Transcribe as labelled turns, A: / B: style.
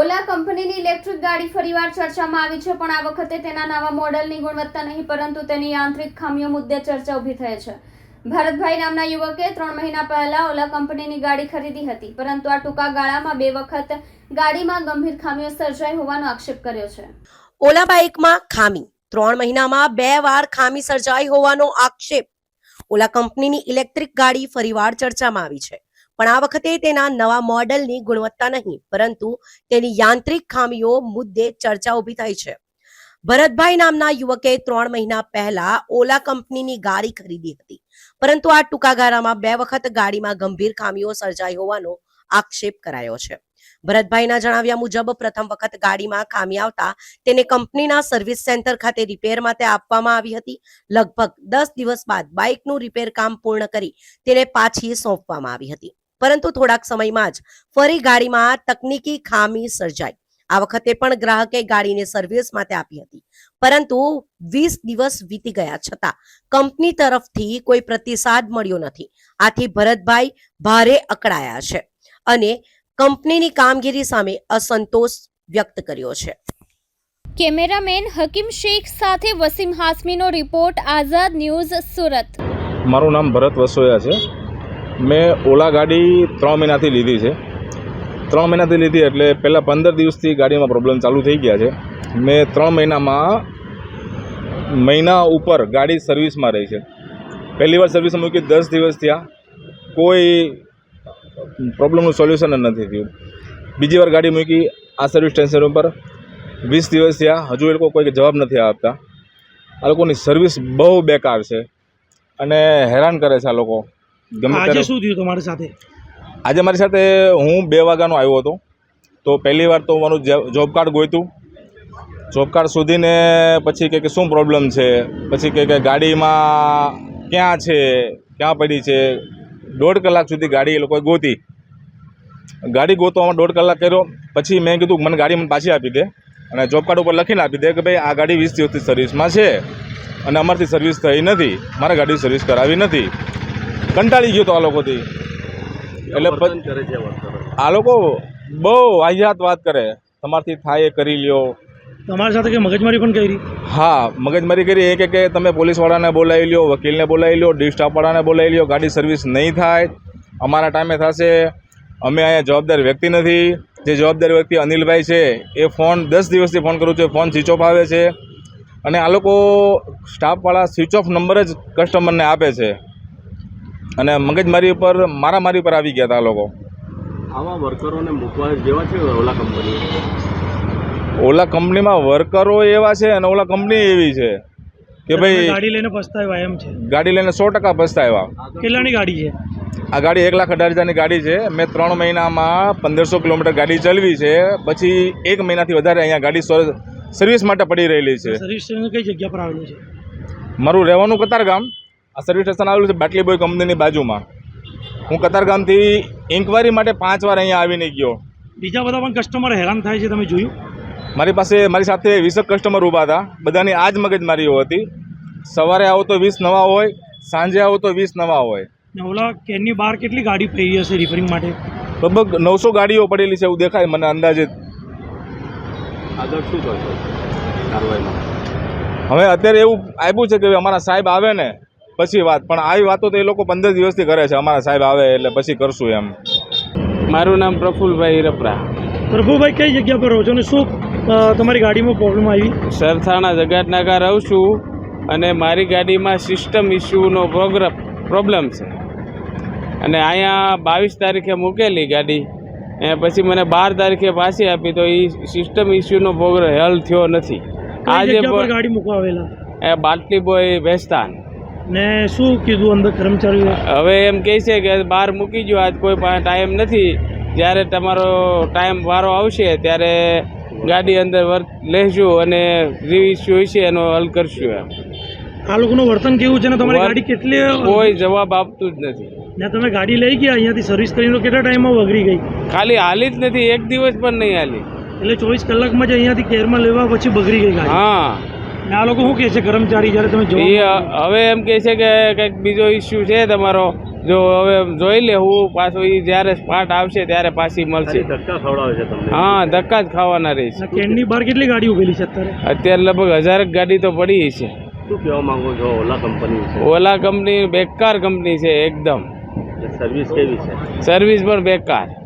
A: ઓલા કંપનીની ઇલેક્ટ્રિક ગાડી ફરીવાર ચર્ચામાં આવી છે, પણ આ વખતે તેના નવા મોડલની ગુણવત્તા નહીં, પરંતુ તેની યાંત્રિક ખામીઓ મુદ્દે ચર્ચા ઊભી થઈ છે. ભરતભાઈ નામના યુવકે ત્રણ મહિના પહેલા ઓલા કંપનીની ગાડી ખરીદી હતી, પરંતુ આ ટૂંકા ગાળામાં બે વખત ગાડીમાં ગંભીર ખામીઓ સર્જાઈ હોવાનો આક્ષેપ કર્યો છે.
B: ઓલા બાઇકમાં ખામી. ત્રણ મહિનામાં બે વાર ખામી સર્જાઈ હોવાનો આક્ષેપ. ઓલા કંપનીની ઇલેક્ટ્રિક ગાડી ફરીવાર ચર્ચામાં આવી છે. પણ આ વખતે તેના નવા મોડેલની ગુણવત્તા નહીં, પરંતુ તેની યાંત્રિક ખામીઓ મુદ્દે ચર્ચા ઊભી થઈ છે. ભરતભાઈ નામના યુવકે ત્રણ મહિના પહેલા ઓલા કંપનીની ગાડી ખરીદી હતી, પરંતુ આ ટૂંકા ગાળામાં બે વખત ગાડીમાં ગંભીર ખામીઓ સર્જાઈ હોવાનો આક્ષેપ કરાયો છે. ભરતભાઈના જણાવ્યા મુજબ, પ્રથમ વખત ગાડીમાં ખામી આવતા તેને કંપનીના સર્વિસ સેન્ટર ખાતે રિપેર માટે આપવામાં આવી હતી. લગભગ દસ દિવસ બાદ બાઇકનું રિપેર કામ પૂર્ણ કરી તેને પાછી સોંપવામાં આવી હતી. પરંતુ થોડાક સમયમાં જ ફરી ગાડીમાં તકનીકી ખામી સર્જાઈ. આ વખતે પણ ગ્રાહકે ગાડીને સર્વિસ માટે આપી હતી. પરંતુ વીસ દિવસ વીતી ગયા છતાં કંપની તરફથી કોઈ પ્રતિસાદ મળ્યો નથી. આથી ભરતભાઈ ભારે અકળાયા છે અને કંપનીની કામગીરી સામે અસંતોષ વ્યક્ત કર્યો છે.
A: કેમેરામેન હકીમ શેખ સાથે વસીમ હાસમીનો રિપોર્ટ આઝાદ ન્યૂઝ સુરત.
C: મારું નામ ભરત વસોયા છે. મેં ઓલા ગાડી ત્રણ મહિનાથી લીધી છે. ત્રણ મહિનાથી લીધી એટલે પહેલાં પંદર દિવસથી ગાડીમાં પ્રોબ્લેમ ચાલુ થઈ ગયા છે. મેં ત્રણ મહિનામાં મહિના ઉપર ગાડી સર્વિસમાં રહી છે. પહેલી વાર સર્વિસમાં મૂકી દસ દિવસ થયા. કોઈ પ્રોબ્લેમનું સોલ્યુશન જ નથી થયું. બીજી વાર ગાડી મૂકી આ સર્વિસ સ્ટેશન ઉપર વીસ દિવસ થયા. હજુ એ લોકો કોઈ જવાબ નથી આપતા. આ લોકોની સર્વિસ બહુ બેકાર છે. અને હેરાન કરે છે આ લોકો.
D: આજે શું થયું તમારી સાથે?
C: આજે મારી સાથે હું બે વાગ્યાનો આવ્યો હતો. તો પહેલી વાર તો મારું જોબ કાર્ડ ગોઈતું જોબ કાર્ડ શોધીને પછી કે કે શું પ્રોબ્લેમ છે? પછી કે ગાડીમાં ક્યાં છે? ક્યાં પડી છે? દોઢ કલાક સુધી ગાડી એ લોકોએ ગોતી. ગાડી ગોતવામાં દોઢ કલાક કર્યો. પછી મેં કીધું મને ગાડી મને પાછી આપી દે. અને જોબ કાર્ડ ઉપર લખીને આપી દે કે ભાઈ આ ગાડી વીસ દિવસથી સર્વિસમાં છે અને અમારથી સર્વિસ થઈ નથી. મારે ગાડી સર્વિસ કરાવી નથી. કંટાળી ગયો તો આ લોકોથી. એટલે આ લોકો બહુ વાહિયાત વાત કરે. તમારથી થાય એ કરી લ્યો.
D: તમારી સાથે કે મગજમારી પણ કરી?
C: હા મગજમારી કરી. એ કે કે તમે પોલીસવાળાને બોલાવી લ્યો વકીલને બોલાવી લ્યો ડી સ્ટાફવાળાને બોલાવી લ્યો ગાડી સર્વિસ નહીં થાય અમારા ટાઈમે થશે. અમે અહીંયા જવાબદાર વ્યક્તિ નથી. જે જવાબદાર વ્યક્તિ અનિલભાઈ છે એ ફોન દસ દિવસથી ફોન કરું છું ફોન સ્વિચ ઓફ આવે છે. અને આ લોકો સ્ટાફવાળા સ્વિચ ઓફ નંબર જ કસ્ટમરને આપે છે. અને મગજમારી ઉપર મારામારી પર આવી ગયા હતા આ લોકો.
E: આવા વર્કરોને મૂકવા જેવા છે ઓલા કંપની
C: ઓલા કંપનીમાં વર્કરો એવા છે અને ઓલા કંપની એવી છે કે ભાઈ
D: ગાડી લઈને પસ્તાવ્યા એમ છે.
C: ગાડી લઈને સો ટકા પસ્તાવ્યા.
D: કેટલાની ગાડી છે?
C: આ ગાડી એક લાખ અઢાર હજારની ગાડી છે. મેં ત્રણ મહિનામાં પંદરસો કિલોમીટર ગાડી ચલાવી છે. પછી એક મહિનાથી વધારે અહીંયા ગાડી સો- સર્વિસ માટે પડી રહેલી છે.
D: સર્વિસ કઈ જગ્યા પર આવેલું છે?
C: મારું રહેવાનું કતારગામ આ સર્વિસ સ્ટેશન આવેલું છે બાટલી બોય કંપનીની બાજુમાં. હું કતારગામથી ઇન્કવાયરી માટે પાંચ વાર અહીંયા આવીને ગયો.
D: બીજા બધા પણ કસ્ટમર હેરાન થાય છે તમે જોયું?
C: મારી પાસે મારી સાથે વીસક કસ્ટમર ઊભા હતા. બધાની આ જ મગજમારીઓ હતી. સવારે આવો તો વીસ નવા હોય સાંજે આવો તો વીસ નવા હોય.
D: ને ઓલા કેનની બહાર કેટલી ગાડી પડી હશે રિપેરિંગ માટે?
C: લગભગ નવસો ગાડીઓ પડેલી છે એવું દેખાય મને અંદાજે.
E: આગળ શું
C: હવે અત્યારે એવું આવ્યું છે કે અમારા સાહેબ આવે ને પછી વાત પણ આવી વાતો તો એ લોકો પંદર દિવસથી કરે છે. અમારા સાહેબ આવે એટલે પછી કરશું એમ.
F: મારું નામ પ્રફુલભાઈ રપરા
D: પ્રભુભાઈ કઈ જગ્યા પર રહો છો અને શું તમારી ગાડીમાં પ્રોબ્લેમ આવી?
F: સરથાણા જગાતનાકા રહું છું અને મારી ગાડીમાં સિસ્ટમ ઇસ્યુનો પ્રોગ્રામ પ્રોબ્લેમ છે. અને અહીંયા બાવીસ તારીખે મૂકેલી ગાડી. એ પછી મને બાર તારીખે પાછી આપી તો એ સિસ્ટમ ઇસ્યુનો પ્રોગ્રામ હેલ થયો નથી. આજે
D: ગાડી મૂકવા આવેલા?
F: એ બાટલી બોય ભેસ્તાન
D: ને શું કીધું અંદર કર્મચારીઓ
F: હવે એમ કહે છે કે બહાર મૂકી જો આજ કોઈ પાસે ટાઈમ નથી. જ્યારે તમારો ટાઈમ વારો આવશે ત્યારે ગાડી અંદર વર્ત લેશું અને જે ઇસ્યુ હશે એનો હલ કરશું એમ.
D: આ લોકોનું વર્તન કેવું છે ને? તમારી ગાડી કેટલી
F: કોઈ જવાબ આપતું જ નથી.
D: ને તમે ગાડી લઈ ગયા અહીંયાથી સર્વિસ કરીને તો કેટલા ટાઈમમાં વગરી ગઈ?
F: ખાલી હાલી જ નથી એક દિવસ પણ નહીં હાલી.
D: એટલે ચોવીસ કલાકમાં જ અહીંયાથી કેરમાં લેવા પછી બગડી ગઈ
F: હા.
D: ને આ લોકો શું કહે છે કર્મચારી જ્યારે તમે
F: એ હવે એમ કહે છે કે કંઈક બીજો ઇસ્યુ છે તમારો. જો હવે જોઈ લે હું પાછો એ જ્યારે સ્પાટ આવશે ત્યારે પાછી મળશે.
E: ધક્કા ખવડાવે છે તમને.
F: હા ધક્કા જ ખાવાના રહીશ
D: આ કેનની બહાર કેટલી ગાડી ઉભેલી છે અત્યારે?
F: અત્યારે લગભગ હજારક ગાડી તો પડી છે
E: શું કહેવા માંગો છો? ઓલા કંપની
F: ઓલા કંપની બેકાર કંપની છે એકદમ.
E: સર્વિસ કેવી છે?
F: સર્વિસ પણ બેકાર.